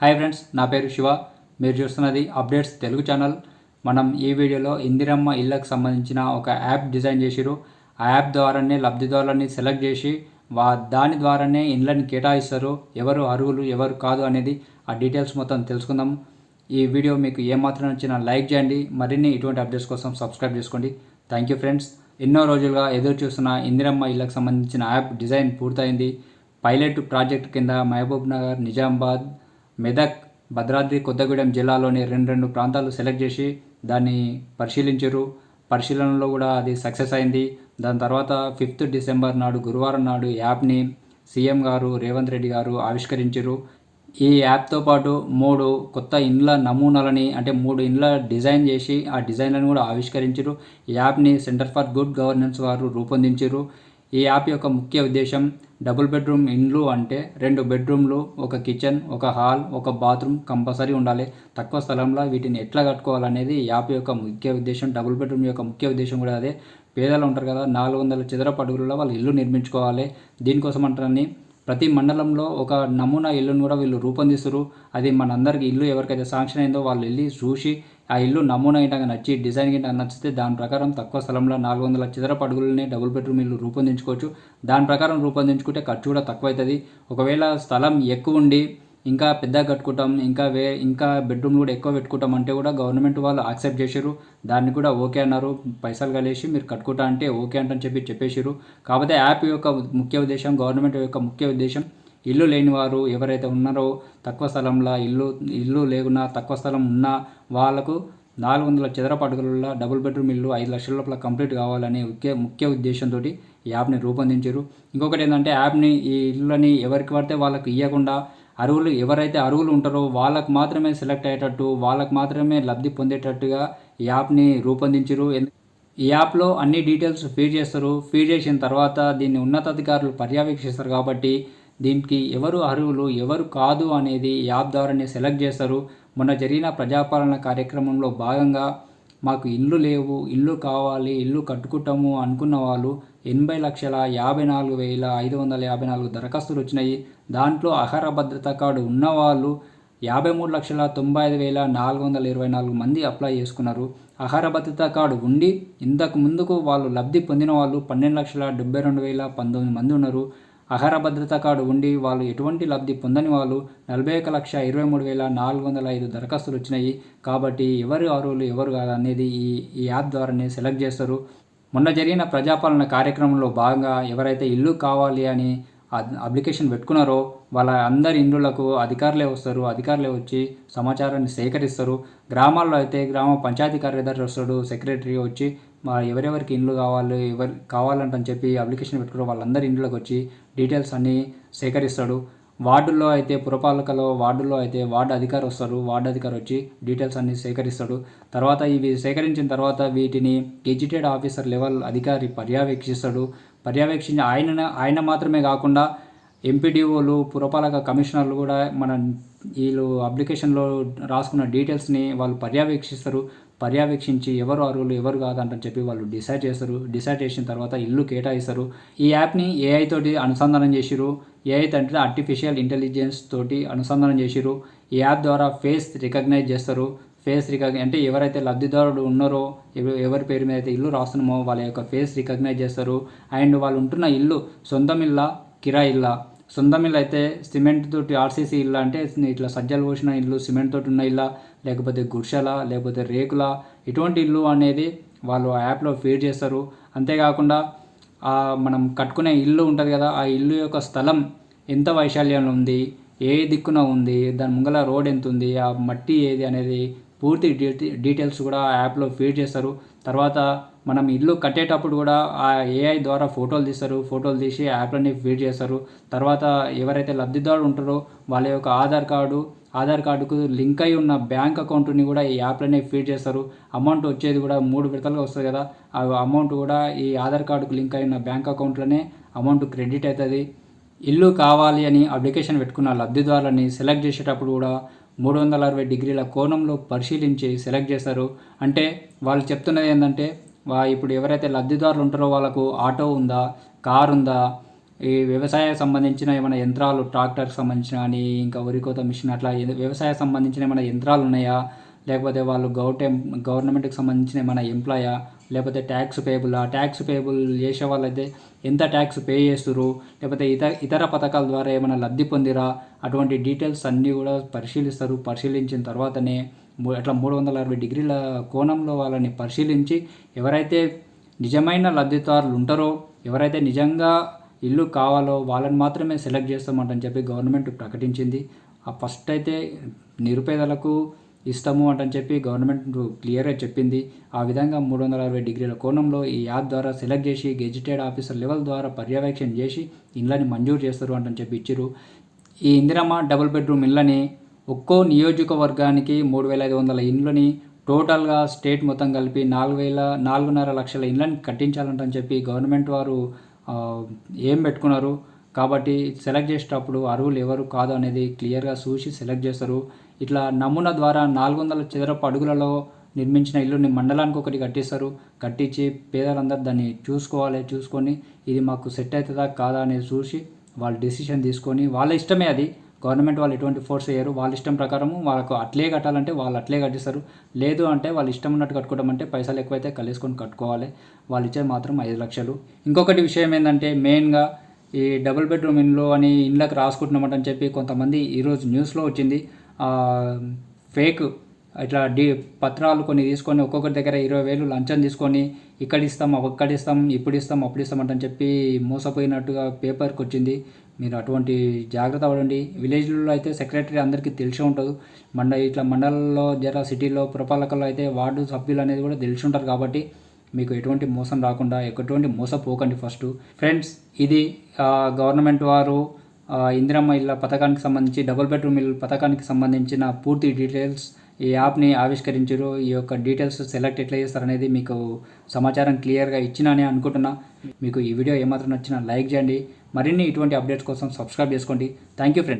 Hi friends నా పేరు శివ. మీరు చూస్తున్నది అప్డేట్స్ తెలుగు ఛానల్. మనం ఈ వీడియోలో ఇందిరమ్మ ఇళ్ళకు సంబంధించిన ఒక యాప్ డిజైన్ చేసిరు ఆ యాప్ ద్వారానే లబ్ధిదారులని సెలెక్ట్ చేసి వా దాని ద్వారానే ఇండ్లని కేటాయిస్తారు. ఎవరు అర్హులు ఎవరు కాదు అనేది ఆ డీటెయిల్స్ మొత్తం తెలుసుకుందాం. ఈ వీడియో మీకు ఏమాత్రం నచ్చినా లైక్ చేయండి. మరిన్ని ఇటువంటి అప్డేట్స్ కోసం సబ్స్క్రైబ్ చేసుకోండి. Thank you friends. ఎన్నో రోజులుగా ఎదురు చూస్తున్న ఇందిరమ్మ ఇళ్ళకు సంబంధించిన యాప్ డిజైన్ పూర్తయింది. పైలట్ ప్రాజెక్ట్ కింద మహబూబ్ నగర్ నిజామాబాద్ మెదక్ భద్రాద్రి కొత్తగూడెం జిల్లాలోని రెండు రెండు ప్రాంతాలు సెలెక్ట్ చేసి దాన్ని పరిశీలించారు. పరిశీలనలో కూడా అది సక్సెస్ అయింది. దాని తర్వాత ఫిఫ్త్ డిసెంబర్ నాడు గురువారం నాడు యాప్ని సీఎం గారు రేవంత్ రెడ్డి గారు ఆవిష్కరించారు. ఈ యాప్తో పాటు మూడు కొత్త ఇండ్ల నమూనాలని అంటే మూడు ఇండ్ల డిజైన్ చేసి ఆ డిజైన్లను కూడా ఆవిష్కరించారు. ఈ యాప్ని సెంటర్ ఫర్ గుడ్ గవర్నెన్స్ వారు రూపొందించారు. ఈ యాప్ యొక్క ముఖ్య ఉద్దేశం డబుల్ బెడ్రూమ్ ఇండ్లు అంటే రెండు బెడ్రూమ్లు ఒక కిచెన్ ఒక హాల్ ఒక బాత్రూమ్ కంపల్సరీ ఉండాలి. తక్కువ స్థలంలో వీటిని ఎట్లా కట్టుకోవాలనేది ఈ యాప్ యొక్క ముఖ్య ఉద్దేశం డబుల్ బెడ్రూమ్ యొక్క ముఖ్య ఉద్దేశం కూడా అదే. పేదలు ఉంటారు కదా నాలుగు వందల చదరపు అడుగులలో వాళ్ళు ఇల్లు నిర్మించుకోవాలి. దీనికోసం అంటారని ప్రతి మండలంలో ఒక నమూనా ఇల్లును కూడా వీళ్ళు రూపొందిస్తారు అది మనందరికీ ఇల్లు ఎవరికైతే శాంక్షన్ అయిందో వాళ్ళు వెళ్ళి చూసి ఆ ఇల్లు నమూనా ఏంటంటే నచ్చి డిజైన్ గింట నచ్చితే దాని ప్రకారం తక్కువ స్థలంలో నాలుగు వందల చదరపు అడుగులనే డబుల్ బెడ్రూమ్ ఇల్లు రూపొందించుకోవచ్చు. దాని ప్రకారం రూపొందించుకుంటే ఖర్చు కూడా తక్కువ అవుతుంది ఒకవేళ స్థలం ఎక్కువ ఉండి ఇంకా పెద్దగా కట్టుకుంటాం ఇంకా వే ఇంకా బెడ్రూమ్ కూడా ఎక్కువ పెట్టుకుంటాం అంటే కూడా గవర్నమెంట్ వాళ్ళు యాక్సెప్ట్ చేశారు దాన్ని కూడా ఓకే అన్నారు. పైసలు కలిసి మీరు కట్టుకుంటా అంటే ఓకే అంటని చెప్పి చెప్పేసారు కాకపోతే యాప్ యొక్క ముఖ్య ఉద్దేశం గవర్నమెంట్ యొక్క ముఖ్య ఉద్దేశం ఇల్లు లేని వారు ఎవరైతే ఉన్నారో తక్కువ స్థలంలో ఇల్లు ఇల్లు లేకున్నా తక్కువ స్థలం ఉన్నా వాళ్ళకు నాలుగు వందల చదరపు అడుగులలో డబుల్ బెడ్రూమ్ ఇల్లు ఐదు లక్షల లోపల కంప్లీట్ కావాలనే ముఖ్య ముఖ్య ఉద్దేశంతో ఈ యాప్ని రూపొందించారు ఇంకొకటి ఏంటంటే యాప్ని ఈ ఇల్లుని ఎవరికి పడితే వాళ్ళకి ఇవ్వకుండా అరువులు ఎవరైతే అరువులు ఉంటారో వాళ్ళకు మాత్రమే సెలెక్ట్ అయ్యేటట్టు వాళ్ళకు మాత్రమే లబ్ధి పొందేటట్టుగా ఈ యాప్ని రూపొందించారు ఈ యాప్లో అన్ని డీటెయిల్స్ ఫీడ్ చేస్తారు. ఫీడ్ చేసిన తర్వాత దీన్ని ఉన్నతాధికారులు పర్యవేక్షిస్తారు కాబట్టి దీనికి ఎవరు అర్హులు ఎవరు కాదు అనేది యాప్ ద్వారానే సెలెక్ట్ చేస్తారు. మొన్న జరిగిన ప్రజాపాలన కార్యక్రమంలో భాగంగా మాకు ఇల్లు లేవు ఇల్లు కావాలి ఇల్లు కట్టుకుంటాము అనుకున్న వాళ్ళు ఎనభై లక్షల యాభై నాలుగు వేల ఐదు వందల యాభై నాలుగు దరఖాస్తులు వచ్చినాయి. దాంట్లో ఆహార భద్రత కార్డు ఉన్నవాళ్ళు యాభై మూడు లక్షల తొంభై ఐదు వేల నాలుగు వందల ఇరవై నాలుగు మంది అప్లై చేసుకున్నారు. ఆహార భద్రత కార్డు ఉండి ఇంతకు ముందుకు వాళ్ళు లబ్ధి పొందిన వాళ్ళు పన్నెండు లక్షల డెబ్బై రెండు వేల పంతొమ్మిది మంది ఉన్నారు. ఆహార భద్రత కార్డు ఉండి వాళ్ళు ఎటువంటి లబ్ధి పొందని వాళ్ళు నలభై ఒక లక్ష ఇరవై మూడు వేల నాలుగు వందల ఐదు దరఖాస్తులు వచ్చినాయి. కాబట్టి ఎవరు అర్హులు ఎవరు కాదు అనేది ఈ ఈ యాప్ ద్వారానే సెలెక్ట్ చేస్తారు. మొన్న జరిగిన ప్రజాపాలన కార్యక్రమంలో భాగంగా ఎవరైతే ఇల్లు కావాలి అని అప్లికేషన్ పెట్టుకున్నారో వాళ్ళ అందరి ఇండ్లకు అధికారులే వస్తారు అధికారులే వచ్చి సమాచారాన్ని సేకరిస్తారు. గ్రామాల్లో అయితే గ్రామ పంచాయతీ కార్యదర్శి వస్తాడు సెక్రటరీ వచ్చి మా ఎవరెవరికి ఇండ్లు కావాలి ఎవరు కావాలంటని చెప్పి అప్లికేషన్ పెట్టుకున్న వాళ్ళందరి ఇండ్లకు వచ్చి డీటెయిల్స్ అన్నీ సేకరిస్తాడు. వార్డుల్లో అయితే పురపాలకలో వార్డుల్లో అయితే వార్డు అధికారి వస్తారు వార్డు అధికారి వచ్చి డీటెయిల్స్ అన్ని సేకరిస్తాడు. తర్వాత ఇవి సేకరించిన తర్వాత వీటిని గెజిటెడ్ ఆఫీసర్ లెవెల్ అధికారి పర్యవేక్షిస్తాడు. పర్యవేక్షించి ఆయన ఆయన మాత్రమే కాకుండా ఎంపీడీఓలు పురపాలక కమిషనర్లు కూడా మన వీళ్ళు అప్లికేషన్లో రాసుకున్న డీటెయిల్స్ని వాళ్ళు పర్యవేక్షిస్తారు. పర్యవేక్షించి ఎవరు అర్హులు ఎవరు కాదంటని చెప్పి వాళ్ళు డిసైడ్ చేస్తారు. డిసైడ్ చేసిన తర్వాత ఇల్లు కేటాయిస్తారు. ఈ యాప్ని ఏఐ తోటి అనుసంధానం చేసిరు ఏఐ అంటే ఆర్టిఫిషియల్ ఇంటెలిజెన్స్ తోటి అనుసంధానం చేసిరు ఈ యాప్ ద్వారా ఫేస్ రికగ్నైజ్ చేస్తారు. ఫేస్ రికగ్ అంటే ఎవరైతే లబ్ధిదారుడు ఉన్నారో ఎవరి పేరు మీద అయితే ఇల్లు రాస్తున్నామో వాళ్ళ యొక్క ఫేస్ రికగ్నైజ్ చేస్తారు. అండ్ వాళ్ళు ఉంటున్న ఇల్లు సొంతం ఇల్లా కిరాయి ఇల్లా? సొంతం ఇల్లు అయితే సిమెంట్ తోటి ఆర్సీసీ ఇల్లు అంటే ఇట్లా సజ్జలు పోసిన ఇల్లు సిమెంట్ తోటి ఉన్న ఇల్లా లేకపోతే గుర్షల లేకపోతే రేకుల? ఇటువంటి ఇల్లు అనేది వాళ్ళు ఆ యాప్లో ఫీడ్ చేస్తారు. అంతేకాకుండా మనం కట్టుకునే ఇల్లు ఉంటుంది కదా ఆ ఇల్లు యొక్క స్థలం ఎంత వైశాల్యంలో ఉంది? ఏ దిక్కున ఉంది? దాని ముంగల రోడ్ ఎంత ఉంది? ఆ మట్టి ఏది అనేది పూర్తి డీటెయిల్స్ కూడా ఆ యాప్లో ఫీడ్ చేస్తారు. తర్వాత మనం ఇల్లు కట్టేటప్పుడు కూడా ఆ ఏఐ ద్వారా ఫోటోలు తీస్తారు. ఫోటోలు తీసి యాప్లని ఫీడ్ చేస్తారు. తర్వాత ఎవరైతే లబ్ధిదారులు ఉంటారో వాళ్ళ యొక్క ఆధార్ కార్డు ఆధార్ కార్డుకు లింక్ అయి ఉన్న బ్యాంక్ అకౌంట్ని కూడా ఈ యాప్లోనే ఫీడ్ చేస్తారు. అమౌంట్ వచ్చేది కూడా మూడు విడతలుగా వస్తుంది కదా ఆ అమౌంట్ కూడా ఈ ఆధార్ కార్డుకు లింక్ అయిన బ్యాంక్ అకౌంట్లోనే అమౌంట్ క్రెడిట్ అవుతుంది. ఇల్లు కావాలి అని అప్లికేషన్ పెట్టుకున్న లబ్ధిదారులని సెలెక్ట్ చేసేటప్పుడు కూడా మూడు వందల అరవై డిగ్రీల కోణంలో పరిశీలించి సెలెక్ట్ చేశారు. అంటే వాళ్ళు చెప్తున్నది ఏంటంటే వా ఇప్పుడు ఎవరైతే లబ్ధిదారులు ఉంటారో వాళ్ళకు ఆటో ఉందా కార్ ఉందా ఈ వ్యవసాయ సంబంధించిన ఏమైనా యంత్రాలు ట్రాక్టర్కి సంబంధించిన కానీ ఇంకా వరి కోత మిషన్ అట్లా వ్యవసాయ సంబంధించిన ఏమైనా యంత్రాలు ఉన్నాయా? లేకపోతే వాళ్ళు గౌటే గవర్నమెంట్కి సంబంధించిన ఏమైనా ఎంప్లాయా? లేకపోతే ట్యాక్స్ పేబుల్ ఆ ట్యాక్స్ పేబుల్ చేసే వాళ్ళైతే ఎంత ట్యాక్స్ పే చేస్తురు లేకపోతే ఇతర ఇతర పథకాల ద్వారా ఏమైనా లబ్ధి పొందిరా? అటువంటి డీటెయిల్స్ అన్నీ కూడా పరిశీలిస్తారు. పరిశీలించిన తర్వాతనే అట్లా మూడు వందల అరవై డిగ్రీల కోణంలో వాళ్ళని పరిశీలించి ఎవరైతే నిజమైన లబ్ధిదారులు ఉంటారో ఎవరైతే నిజంగా ఇల్లు కావాలో వాళ్ళని మాత్రమే సెలెక్ట్ చేస్తామంటని చెప్పి గవర్నమెంట్ ప్రకటించింది. ఆ ఫస్ట్ అయితే నిరుపేదలకు ఇస్తాము అంటని చెప్పి గవర్నమెంట్ క్లియర్గా చెప్పింది. ఆ విధంగా మూడు వందల అరవై డిగ్రీల కోణంలో ఈ యాప్ ద్వారా సెలెక్ట్ చేసి గెజిటెడ్ ఆఫీసర్ లెవెల్ ద్వారా పర్యవేక్షణ చేసి ఇండ్లని మంజూరు చేస్తారు అంటని చెప్పి ఇచ్చారు ఈ ఇందిరమ్మ డబుల్ బెడ్రూమ్ ఇళ్ళని ఒక్కో నియోజకవర్గానికి మూడు వేల ఐదు వందల ఇండ్లని టోటల్గా స్టేట్ మొత్తం కలిపి నాలుగు వేల నాలుగున్నర లక్షల ఇండ్లని కట్టించాలంటని చెప్పి గవర్నమెంట్ వారు ఏం పెట్టుకున్నారు. కాబట్టి సెలెక్ట్ చేసేటప్పుడు అర్హులు ఎవరు కాదు అనేది క్లియర్గా చూసి సెలెక్ట్ చేస్తారు. ఇట్లా నమూనా ద్వారా నాలుగు వందల చదరపు అడుగులలో నిర్మించిన ఇల్లుని మండలానికి ఒకటి కట్టిస్తారు కట్టించి పేదలందరూ దాన్ని చూసుకోవాలి చూసుకొని ఇది మాకు సెట్ అవుతుందా కాదా అనేది చూసి వాళ్ళు డెసిషన్ తీసుకొని వాళ్ళ ఇష్టమే అది. గవర్నమెంట్ వాళ్ళు ఎటువంటి ఫోర్స్ చేయరు. వాళ్ళ ఇష్టం ప్రకారము వాళ్ళకు అట్లే కట్టాలంటే వాళ్ళు అట్లే కట్టిస్తారు లేదు అంటే వాళ్ళు ఇష్టం ఉన్నట్టు కట్టుకోవడం అంటే పైసలు ఎక్కువైతే కలిసుకొని కట్టుకోవాలి. వాళ్ళు ఇచ్చేది మాత్రం ఐదు లక్షలు. ఇంకొకటి విషయం ఏంటంటే మెయిన్గా ఈ డబుల్ బెడ్రూమ్ ఇండ్లు అని ఇండ్లకు రాసుకుంటున్నామని చెప్పి కొంతమంది ఈరోజు న్యూస్లో వచ్చింది. ఫేక్ ఇట్లా డి పత్రాలు కొన్ని తీసుకొని ఒక్కొక్కరి దగ్గర ఇరవై వేలు లంచం తీసుకొని ఇక్కడ ఇస్తాం అక్కడ ఇస్తాం ఇప్పుడు ఇస్తాం అప్పుడు ఇస్తాం అంటని చెప్పి మోసపోయినట్టుగా పేపర్కి వచ్చింది మీరు అటువంటి జాగ్రత్త పడండి. విలేజ్లలో అయితే సెక్రటరీ అందరికీ తెలిసి ఉంటుంది. మండ ఇట్లా మండలంలో జర సిటీలో పురపాలకల్లో అయితే వార్డు సభ్యులు అనేది కూడా తెలిసి ఉంటారు కాబట్టి మీకు ఎటువంటి మోసం రాకుండా ఎటువంటి మోసపోకండి ఫస్ట్. ఫ్రెండ్స్ ఇది గవర్నమెంట్ వారు ఇందిరమ్మ ఇళ్ళ పథకానికి సంబంధించి డబుల్ బెడ్రూమ్ ఇల్లు పథకానికి సంబంధించిన పూర్తి డీటెయిల్స్ ఈ యాప్ని ఆవిష్కరించారు. ఈ యొక్క డీటెయిల్స్ సెలెక్ట్ ఎట్లా చేస్తారనేది మీకు సమాచారం క్లియర్గా ఇచ్చినని అనుకుంటున్నా. మీకు ఈ వీడియో ఏమాత్రం నచ్చినా లైక్ చేయండి. మరిన్ని ఇటువంటి అప్డేట్స్ కోసం సబ్స్క్రైబ్ చేసుకోండి. Thank you friends